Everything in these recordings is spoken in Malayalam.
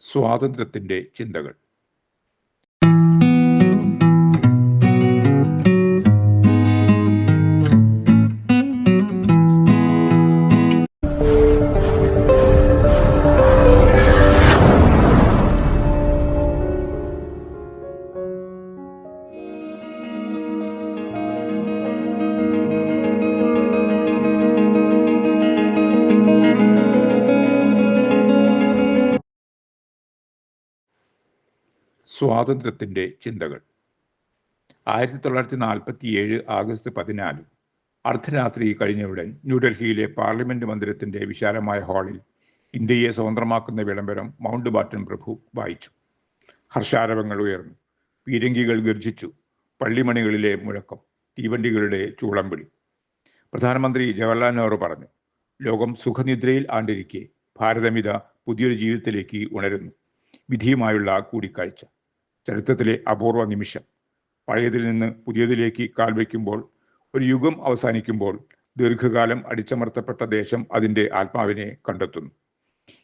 സ്വാതന്ത്ര്യത്തിന്റെ ചിന്തകൾ. സ്വാതന്ത്ര്യത്തിന്റെ ചിന്തകൾ. ആയിരത്തി തൊള്ളായിരത്തി നാൽപ്പത്തി ഏഴ് ആഗസ്റ്റ് പതിനാല് അർദ്ധരാത്രി കഴിഞ്ഞയുടൻ ന്യൂഡൽഹിയിലെ പാർലമെന്റ് മന്ദിരത്തിന്റെ വിശാലമായ ഹാളിൽ ഇന്ത്യയെ സ്വതന്ത്രമാക്കുന്ന വിളംബരം മൗണ്ട് ബാറ്റൻ പ്രഭു വായിച്ചു. ഹർഷാരവങ്ങൾ ഉയർന്നു. പീരങ്കികൾ ഗർജിച്ചു. പള്ളിമണികളിലെ മുഴക്കം തീവണ്ടികളുടെ ചൂളംവിളി പ്രധാനമന്ത്രി ജവഹർലാൽ നെഹ്റു പറഞ്ഞു ലോകം സുഖനിദ്രയിൽ ആണ്ടിരിക്കെ ഭാരതമിത പുതിയൊരു ജീവിതത്തിലേക്ക് ഉണരുന്നു. വിധിയുമായുള്ള കൂടിക്കാഴ്ച. ചരിത്രത്തിലെ അപൂർവ നിമിഷം. പഴയതിൽ നിന്ന് പുതിയതിലേക്ക് കാൽവയ്ക്കുമ്പോൾ ഒരു യുഗം അവസാനിക്കുമ്പോൾ ദീർഘകാലം അടിച്ചമർത്തപ്പെട്ട ദേശം അതിന്റെ ആത്മാവിനെ കണ്ടെത്തുന്നു.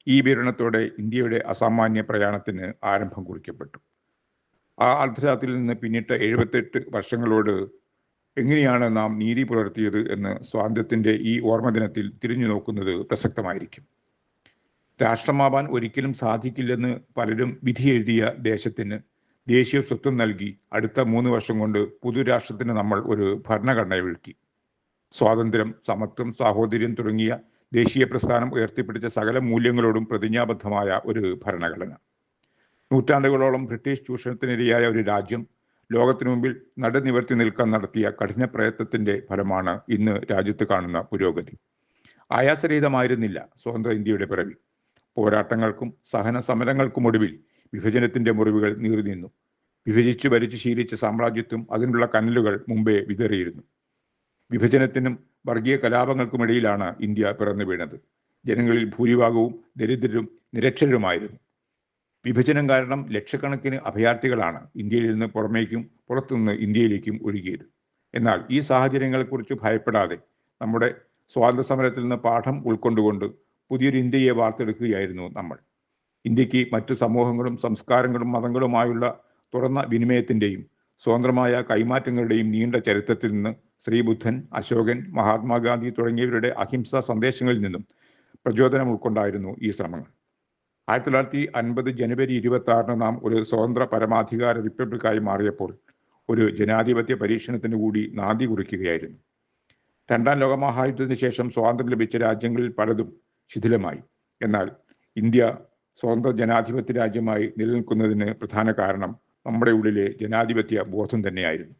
ഈ വിവരണത്തോടെ ഇന്ത്യയുടെ അസാമാന്യ പ്രയാണത്തിന് ആരംഭം കുറിക്കപ്പെട്ടു. ആ അർദ്ധരാത്രിയിൽ നിന്ന് പിന്നിട്ട എഴുപത്തെട്ട് വർഷങ്ങളോട് എങ്ങനെയാണ് നാം നീതി പുലർത്തിയത് എന്ന് സ്വാതന്ത്ര്യത്തിന്റെ ഈ ഓർമ്മദിനത്തിൽ തിരിഞ്ഞു നോക്കുന്നത് പ്രസക്തമായിരിക്കും. രാഷ്ട്രമാവാൻ ഒരിക്കലും സാധിക്കില്ലെന്ന് പലരും വിധി എഴുതിയ ദേശത്തിന് ദേശീയ സ്വത്വം നൽകി അടുത്ത മൂന്ന് വർഷം കൊണ്ട് പുതുരാഷ്ട്രത്തിന് നമ്മൾ ഒരു ഭരണഘടന ഒരുക്കി സ്വാതന്ത്ര്യം സമത്വം സാഹോദര്യം തുടങ്ങിയ ദേശീയ പ്രസ്ഥാനം ഉയർത്തിപ്പിടിച്ച സകല മൂല്യങ്ങളോടും പ്രതിജ്ഞാബദ്ധമായ ഒരു ഭരണഘടന. നൂറ്റാണ്ടുകളോളം ബ്രിട്ടീഷ് ചൂഷണത്തിനിരയായ ഒരു രാജ്യം ലോകത്തിനു മുമ്പിൽ നടുനിവർത്തി നിൽക്കാൻ നടത്തിയ കഠിന പ്രയത്നത്തിന്റെ ഫലമാണ് ഇന്ന് രാജ്യത്ത് കാണുന്ന പുരോഗതി. ആയാസരഹിതമായിരുന്നില്ല സ്വതന്ത്ര ഇന്ത്യയുടെ പിറവി പോരാട്ടങ്ങൾക്കും സഹന സമരങ്ങൾക്കും ഒടുവിൽ വിഭജനത്തിന്റെ മുറിവുകൾ നീറിനിന്നു. വിഭജിച്ച് ഭരിച്ചു ശീലിച്ച സാമ്രാജ്യത്വം അതിനുള്ള കനലുകൾ മുമ്പേ വിതറിയിരുന്നു. വിഭജനത്തിനും വർഗീയ കലാപങ്ങൾക്കുമിടയിലാണ് ഇന്ത്യ പിറന്നു വീണത്. ജനങ്ങളിൽ ഭൂരിഭാഗവും ദരിദ്രരും നിരക്ഷരരുമായിരുന്നു. വിഭജനം കാരണം ലക്ഷക്കണക്കിന് അഭയാർത്ഥികളാണ് ഇന്ത്യയിൽ നിന്ന് പുറമേക്കും പുറത്തുനിന്ന് ഇന്ത്യയിലേക്കും ഒഴുകിയത്. എന്നാൽ ഈ സാഹചര്യങ്ങളെക്കുറിച്ച് ഭയപ്പെടാതെ നമ്മുടെ സ്വാതന്ത്ര്യ സമരത്തിൽ നിന്ന് പാഠം ഉൾക്കൊണ്ടുകൊണ്ട് പുതിയൊരു ഇന്ത്യയെ വാർത്തെടുക്കുകയായിരുന്നു നമ്മൾ. ഇന്ത്യയ്ക്ക് മറ്റു സമൂഹങ്ങളും സംസ്കാരങ്ങളും മതങ്ങളുമായുള്ള തുറന്ന വിനിമയത്തിന്റെയും സ്വതന്ത്രമായ കൈമാറ്റങ്ങളുടെയും നീണ്ട ചരിത്രത്തിൽ നിന്ന് ശ്രീബുദ്ധൻ അശോകൻ മഹാത്മാഗാന്ധി തുടങ്ങിയവരുടെ അഹിംസ സന്ദേശങ്ങളിൽ നിന്നും പ്രചോദനം ഉൾക്കൊണ്ടായിരുന്നു ഈ ശ്രമങ്ങൾ. ആയിരത്തി തൊള്ളായിരത്തി അൻപത് ജനുവരി ഇരുപത്തി ആറിന് നാം ഒരു സ്വതന്ത്ര പരമാധികാര റിപ്പബ്ലിക്കായി മാറിയപ്പോൾ ഒരു ജനാധിപത്യ പരീക്ഷണത്തിന് കൂടി നാന്ദി കുറിക്കുകയായിരുന്നു. രണ്ടാം ലോകമഹായുദ്ധത്തിന് ശേഷം സ്വാതന്ത്ര്യം ലഭിച്ച രാജ്യങ്ങളിൽ പലതും ശിഥിലമായി. എന്നാൽ ഇന്ത്യ സ്വതന്ത്ര ജനാധിപത്യ രാജ്യമായി നിലനിൽക്കുന്നതിന് പ്രധാന കാരണം നമ്മുടെ ഉള്ളിലെ ജനാധിപത്യ ബോധം തന്നെയായിരുന്നു.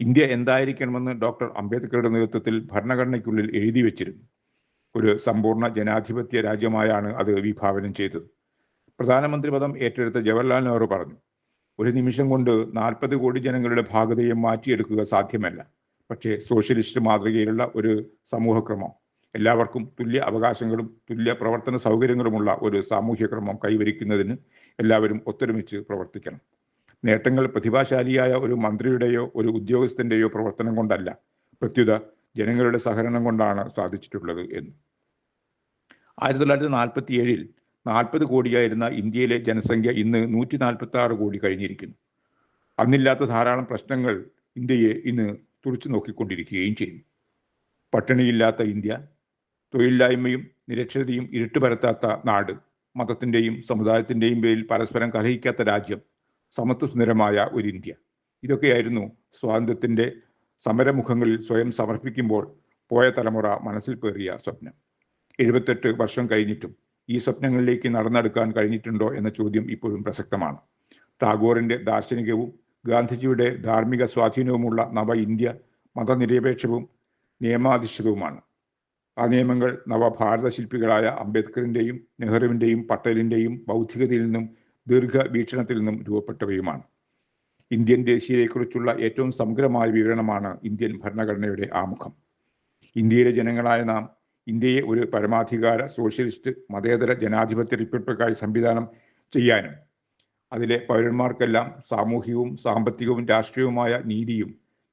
ഇന്ത്യ എന്തായിരിക്കണമെന്ന് ഡോക്ടർ അംബേദ്കറുടെ നേതൃത്വത്തിൽ ഭരണഘടനയ്ക്കുള്ളിൽ എഴുതി വച്ചിരുന്നു. ഒരു സമ്പൂർണ ജനാധിപത്യ രാജ്യമായാണ് അത് വിഭാവനം ചെയ്തത്. പ്രധാനമന്ത്രി പദം ഏറ്റെടുത്ത ജവഹർലാൽ നെഹ്റു പറഞ്ഞു ഒരു നിമിഷം കൊണ്ട് നാൽപ്പത് കോടി ജനങ്ങളുടെ ഭാഗതയെ മാറ്റിയെടുക്കുക സാധ്യമല്ല. പക്ഷേ സോഷ്യലിസ്റ്റ് മാതൃകയിലുള്ള ഒരു സമൂഹക്രമം എല്ലാവർക്കും തുല്യ അവകാശങ്ങളും തുല്യ പ്രവർത്തന സൗകര്യങ്ങളുമുള്ള ഒരു സാമൂഹ്യക്രമം കൈവരിക്കുന്നതിന് എല്ലാവരും ഒത്തൊരുമിച്ച് പ്രവർത്തിക്കണം. നേട്ടങ്ങൾ പ്രതിഭാശാലിയായ ഒരു മന്ത്രിയുടെയോ ഒരു ഉദ്യോഗസ്ഥന്റെയോ പ്രവർത്തനം കൊണ്ടല്ല പ്രത്യുത ജനങ്ങളുടെ സഹകരണം കൊണ്ടാണ് സാധിച്ചിട്ടുള്ളത് എന്ന്. ആയിരത്തി തൊള്ളായിരത്തി നാൽപ്പത്തി ഏഴിൽ നാൽപ്പത് കോടിയായിരുന്ന ഇന്ത്യയിലെ ജനസംഖ്യ ഇന്ന് നൂറ്റി നാൽപ്പത്തി ആറ് കോടി കഴിഞ്ഞിരിക്കുന്നു. അന്നില്ലാത്ത ധാരാളം പ്രശ്നങ്ങൾ ഇന്ത്യയെ ഇന്ന് തുറച്ചു നോക്കിക്കൊണ്ടിരിക്കുകയും ചെയ്യുന്നു പട്ടിണിയില്ലാത്ത ഇന്ത്യ തൊഴിലില്ലായ്മയും നിരക്ഷരതയും ഇരുട്ട് പരത്താത്ത നാട് മതത്തിന്റെയും സമുദായത്തിന്റെയും പേരിൽ പരസ്പരം കലഹിക്കാത്ത രാജ്യം സമത്വസുന്ദരമായ ഒരു ഇന്ത്യ. ഇതൊക്കെയായിരുന്നു സ്വാതന്ത്ര്യത്തിന്റെ സമരമുഖങ്ങളിൽ സ്വയം സമർപ്പിക്കുമ്പോൾ പോയ തലമുറ മനസ്സിൽ പേറിയ സ്വപ്നം. എഴുപത്തെട്ട് വർഷം കഴിഞ്ഞിട്ടും ഈ സ്വപ്നങ്ങളിലേക്ക് നടന്നെടുക്കാൻ കഴിഞ്ഞിട്ടുണ്ടോ എന്ന ചോദ്യം ഇപ്പോഴും പ്രസക്തമാണ്. ടാഗോറിന്റെ ദാർശനികവും ഗാന്ധിജിയുടെ ധാർമ്മിക സ്വാധീനവുമുള്ള നവ ഇന്ത്യ മതനിരപേക്ഷവും നിയമാധിഷ്ഠിതവുമാണ്. ആ നിയമങ്ങൾ നവഭാരത ശില്പികളായ അംബേദ്കറിന്റെയും നെഹ്റുവിന്റെയും പട്ടേലിന്റെയും ബൗദ്ധികതയിൽ നിന്നും ദീർഘവീക്ഷണത്തിൽ നിന്നും രൂപപ്പെട്ടവയുമാണ്. ഇന്ത്യൻ ദേശീയതയെക്കുറിച്ചുള്ള ഏറ്റവും സമഗ്രമായ വിവരണമാണ് ഇന്ത്യൻ ഭരണഘടനയുടെ ആമുഖം. ഇന്ത്യയിലെ ജനങ്ങളായ നാം ഇന്ത്യയെ ഒരു പരമാധികാര സോഷ്യലിസ്റ്റ് മതേതര ജനാധിപത്യ റിപ്പബ്ലിക്കായി സംവിധാനം ചെയ്യാനും അതിലെ പൗരന്മാർക്കെല്ലാം സാമൂഹികവും സാമ്പത്തികവും രാഷ്ട്രീയവുമായ നീതിയും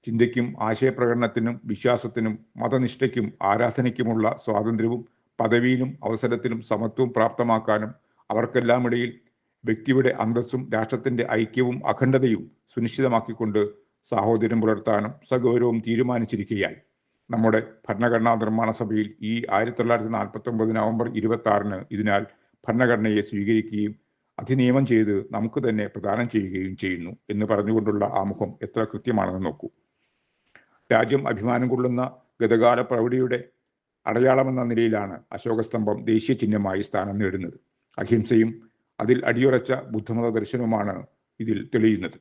ചിന്തയ്ക്കും ആശയപ്രകടനത്തിനും വിശ്വാസത്തിനും മതനിഷ്ഠയ്ക്കും ആരാധനയ്ക്കുമുള്ള സ്വാതന്ത്ര്യവും പദവിയിലും അവസരത്തിലും സമത്വവും പ്രാപ്തമാക്കാനും അവർക്കെല്ലാമിടയിൽ വ്യക്തിയുടെ അന്തസ്സും രാഷ്ട്രത്തിന്റെ ഐക്യവും അഖണ്ഡതയും സുനിശ്ചിതമാക്കിക്കൊണ്ട് സാഹോദര്യം പുലർത്താനും സഗൗരവം തീരുമാനിച്ചിരിക്കുകയാൽ നമ്മുടെ ഭരണഘടനാ നിർമ്മാണ സഭയിൽ ഈ ആയിരത്തി തൊള്ളായിരത്തി നാൽപ്പത്തി ഒമ്പത് നവംബർ ഇരുപത്തി ആറിന് ഇതിനാൽ ഭരണഘടനയെ സ്വീകരിക്കുകയും അധിനിയമം ചെയ്ത് നമുക്ക് തന്നെ പ്രദാനം ചെയ്യുകയും ചെയ്യുന്നു എന്ന് പറഞ്ഞുകൊണ്ടുള്ള ആമുഖം എത്ര കൃത്യമാണെന്ന് നോക്കൂ. രാജ്യം അഭിമാനം കൊള്ളുന്ന ഗതകാല പ്രൗഢിയുടെ അടയാളമെന്ന നിലയിലാണ് അശോകസ്തംഭം ദേശീയ ചിഹ്നമായി സ്ഥാനം നേടുന്നത്. അഹിംസയും അതിൽ അടിയുറച്ച ബുദ്ധമത ദർശനവുമാണ് ഇതിൽ തെളിയുന്നത്.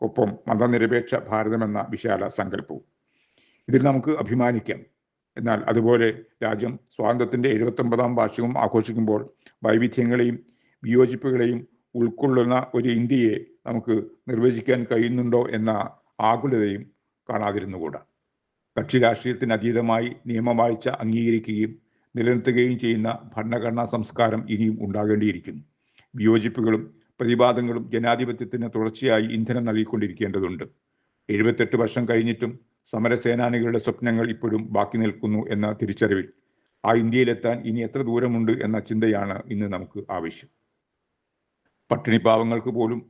ഒപ്പം മതനിരപേക്ഷ ഭാരതമെന്ന വിശാല സങ്കല്പവും. ഇതിൽ നമുക്ക് അഭിമാനിക്കാം. എന്നാൽ അതുപോലെ രാജ്യം സ്വാതന്ത്ര്യത്തിന്റെ എഴുപത്തൊമ്പതാം വാർഷികം ആഘോഷിക്കുമ്പോൾ വൈവിധ്യങ്ങളെയും വിയോജിപ്പുകളെയും ഉൾക്കൊള്ളുന്ന ഒരു ഇന്ത്യയെ നമുക്ക് നിർവചിക്കാൻ കഴിയുന്നുണ്ടോ എന്ന ആകുലതയും കാണാതിരുന്നുകൂടാ. കക്ഷി രാഷ്ട്രീയത്തിന് അതീതമായി നിയമവാഴ്ച അംഗീകരിക്കുകയും നിലനിർത്തുകയും ചെയ്യുന്ന ഭരണഘടനാ സംസ്കാരം ഇനിയും ഉണ്ടാകേണ്ടിയിരിക്കുന്നു. വിയോജിപ്പുകളും പ്രതിവാദങ്ങളും ജനാധിപത്യത്തിന് തുടർച്ചയായി ഇന്ധനം നൽകിക്കൊണ്ടിരിക്കേണ്ടതുണ്ട്. എഴുപത്തെട്ട് വർഷം കഴിഞ്ഞിട്ടും സമരസേനാനികളുടെ സ്വപ്നങ്ങൾ ഇപ്പോഴും ബാക്കി നിൽക്കുന്നു എന്ന തിരിച്ചറിവിൽ. ആ ഇന്ത്യയിലെത്താൻ ഇനി എത്ര ദൂരമുണ്ട് എന്ന ചിന്തയാണ് ഇന്ന് നമുക്ക് ആവശ്യം. പട്ടിണിപ്പാവങ്ങൾക്ക് പോലും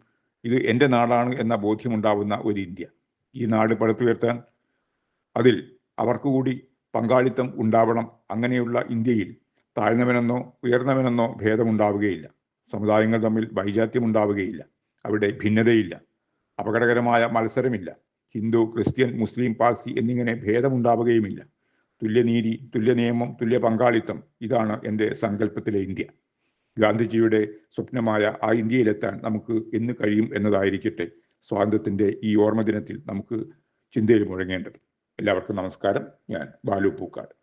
ഇത് എന്റെ നാടാണ് എന്ന ബോധ്യമുണ്ടാവുന്ന ഒരു ഇന്ത്യ. ഈ നാട് പടുത്തുയർത്താൻ അതിൽ അവർക്ക് കൂടി പങ്കാളിത്തം ഉണ്ടാവണം അങ്ങനെയുള്ള ഇന്ത്യയിൽ താഴ്ന്നവനെന്നോ ഉയർന്നവനെന്നോ ഭേദമുണ്ടാവുകയില്ല. സമുദായങ്ങൾ തമ്മിൽ വൈജാത്യം ഉണ്ടാവുകയില്ല അവിടെ ഭിന്നതയില്ല. അപകടകരമായ മത്സരമില്ല. ഹിന്ദു ക്രിസ്ത്യൻ മുസ്ലിം പാഴ്സി എന്നിങ്ങനെ ഭേദമുണ്ടാവുകയുമില്ല. തുല്യനീതി തുല്യ നിയമം തുല്യ പങ്കാളിത്തം ഇതാണ് എന്റെ സങ്കല്പത്തിലെ ഇന്ത്യ. ഗാന്ധിജിയുടെ സ്വപ്നമായ ആ ഇന്ത്യയിലെത്താൻ നമുക്ക് എന്ന് കഴിയും എന്നതായിരിക്കട്ടെ സ്വാതന്ത്ര്യത്തിന്റെ ഈ ഓർമ്മ ദിനത്തിൽ നമുക്ക് ചിന്തയിൽ മുഴങ്ങേണ്ടത്. എല്ലാവർക്കും നമസ്കാരം. ഞാൻ ബാലു പൂക്കാട്.